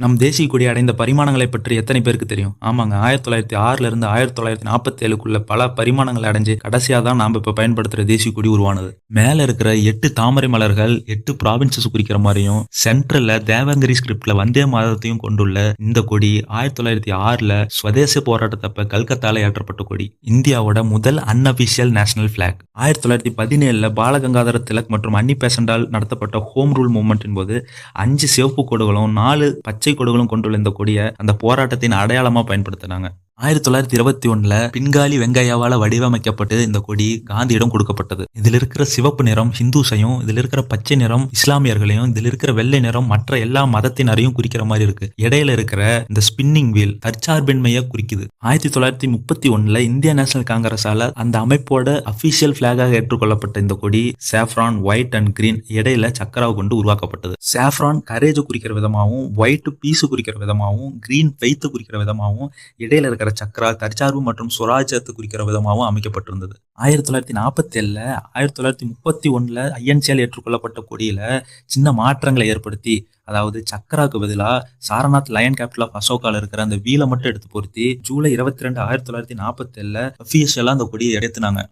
நம் தேசிய கொடி அடைந்த பரிமாணங்களை பற்றி எத்தனை பேருக்கு தெரியும்? ஆமாங்க ஆயிரத்தி தொள்ளாயிரத்தி ஆறுல இருந்து ஆயிரத்தி தொள்ளாயிரத்தி நாற்பத்தி ஏழுக்குள்ள பல பரிமாணங்களை அடைஞ்சு கடைசியாக தான் நாம் இப்போ பயன்படுத்துகிற தேசிய கொடி உருவானது. மேலே இருக்கிற எட்டு தாமரை மலர்கள் எட்டு ப்ராவின்சஸ் குறிக்கிற மாதிரியும் சென்ட்ரல்ல தேவங்கிரி ஸ்கிரிப்ட்ல வந்தே மாதத்தையும் கொண்டுள்ள இந்த கொடி ஆயிரத்தி தொள்ளாயிரத்தி ஆறுல ஸ்வதேச போராட்டத்தப்ப கல்கத்தால ஏற்றப்பட்ட கொடி. இந்தியாவோட முதல் அன்அபிஷியல் நேஷனல் பிளாக் ஆயிரத்தி தொள்ளாயிரத்தி பதினேழுல பாலகங்காதர திலக் மற்றும் அன்னி பேசண்டால் நடத்தப்பட்ட ஹோம் ரூல் மூவ்மெண்ட்டின் போது அஞ்சு சிவப்பு கோடுகளும் நாலு பச்சை கொடுகளும் கொண்டுள்ள இந்த கொடியை அந்த போராட்டத்தின் அடையாளமா பயன்படுத்தினாங்க. ஆயிரத்தி தொள்ளாயிரத்தி இருபத்தி ஒண்ணுல பின்காலி வெங்கையாவால வடிவமைக்கப்பட்டு இந்த கொடி காந்தியிடம் கொடுக்கப்பட்டது. இதில் இருக்கிற சிவப்பு நிறம் ஹிந்துஸையும் இதில் இருக்கிற பச்சை நிறம் இஸ்லாமியர்களையும் இதில் இருக்கிற வெள்ளை நிறம் மற்ற எல்லா மதத்தினரையும் குறிக்கிற மாதிரி இருக்கு. இடையில இருக்கிற இந்த ஸ்பின்னிங் வீல் தற்சார்பின்மையை குறிக்குது. ஆயிரத்தி தொள்ளாயிரத்தி முப்பத்தி ஒன்றில் இந்திய நேஷனல் காங்கிரஸால அந்த அமைப்போட அபிஷியல் பிளாகாக ஏற்றுக்கொள்ளப்பட்ட இந்த கொடி சாஃப்ரான் ஒயிட் அண்ட் கிரீன் இடையில சக்கராவை கொண்டு உருவாக்கப்பட்டது. சாஃப்ரான் கரேஜ் குறிக்கிற விதமாகவும் ஒயிட் பீஸ் குறிக்கிற விதமாகவும் கிரீன் ஃபெய்த் குறிக்கிற விதமாகவும் இடையில இருக்கிற சக்ரா தற்சார்பு மற்றும் சுராஜ்யத்தை குறிக்கிற விதமாகவும் அமைக்கப்பட்டிருந்தது. ஆயிரத்தி தொள்ளாயிரத்தி நாற்பத்தி ஏழில் ஆயிரத்தி தொள்ளாயிரத்தி முப்பத்தி ஒன்றில் ஐஎன்சியால் ஏற்றுக்கொள்ளப்பட்ட கொடியில் சின்ன மாற்றங்களை ஏற்படுத்தி அதாவது சக்கராக்கு பதிலாக சாரநாத் லயன் கேபிட்டல் ஆஃப் அசோகால இருக்கிற அந்த வீலை மட்டும் எடுத்து பொருத்தி ஜூலை இருபத்தி ரெண்டு ஆயிரத்தி தொள்ளாயிரத்தி நாற்பத்தி ஏழில் அபிஷியலா அந்த கொடியை எடுத்துனாங்க